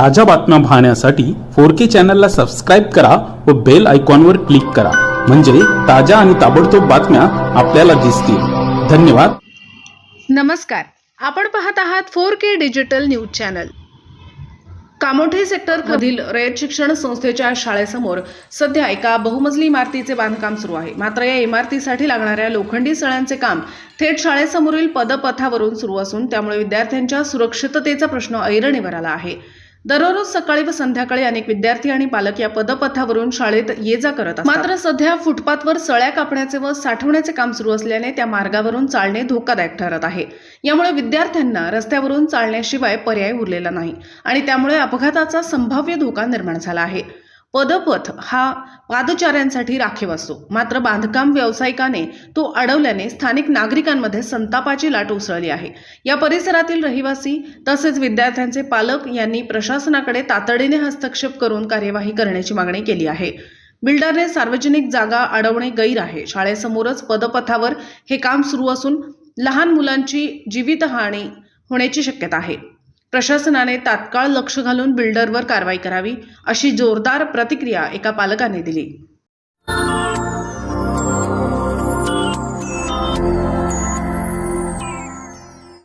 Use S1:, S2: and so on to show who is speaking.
S1: ताज्या बातम्या पाहण्यासाठी फोर के चॅनलला सबस्क्राईब करा व बेल आयकॉनवर क्लिक करा. म्हणजे ताज्या आणि ताबडतोब बातम्या आपल्याला दिसतील. धन्यवाद.
S2: नमस्कार. आपण पाहत आहात four K digital news channel. Kamothe sector मधील रयत शिक्षण संस्थेच्या शाळेसमोर सध्या एका बहुमजली इमारतीचे बांधकाम सुरू आहे. मात्र या इमारतीसाठी लागणाऱ्या लोखंडी सळ्यांचे काम थेट शाळेसमोरील पदपथावरून सुरू असून त्यामुळे विद्यार्थ्यांच्या सुरक्षिततेचा प्रश्न ऐरणीवर आला आहे. दररोज सकाळी व संध्याकाळी अनेक विद्यार्थी आणि पालक या पदपथावरून शाळेत ये जा करत असतात. मात्र सध्या फुटपाथवर सळ्या कापण्याचे व साठवण्याचे काम सुरू असल्याने त्या मार्गावरून चालणे धोकादायक ठरत आहे. यामुळे विद्यार्थ्यांना रस्त्यावरून चालण्याशिवाय पर्याय उरलेला नाही आणि त्यामुळे अपघाताचा संभाव्य धोका निर्माण झाला आहे. पदपथ हा पादचाऱ्यांसाठी राखीव असतो. मात्र बांधकाम व्यावसायिकाने तो अडवल्याने स्थानिक नागरिकांमध्ये संतापाची लाट उसळली आहे. या परिसरातील रहिवासी तसेच विद्यार्थ्यांचे पालक यांनी प्रशासनाकडे तातडीने हस्तक्षेप करून कार्यवाही करण्याची मागणी केली आहे. बिल्डरने सार्वजनिक जागा अडवणे गैर आहे. शाळेसमोरच पदपथावर हे काम सुरू असून लहान मुलांची जीवितहानी होण्याची शक्यता आहे. प्रशासनाने तात्काळ लक्ष घालून बिल्डरवर कारवाई करावी अशी जोरदार प्रतिक्रिया एका पालकाने दिली.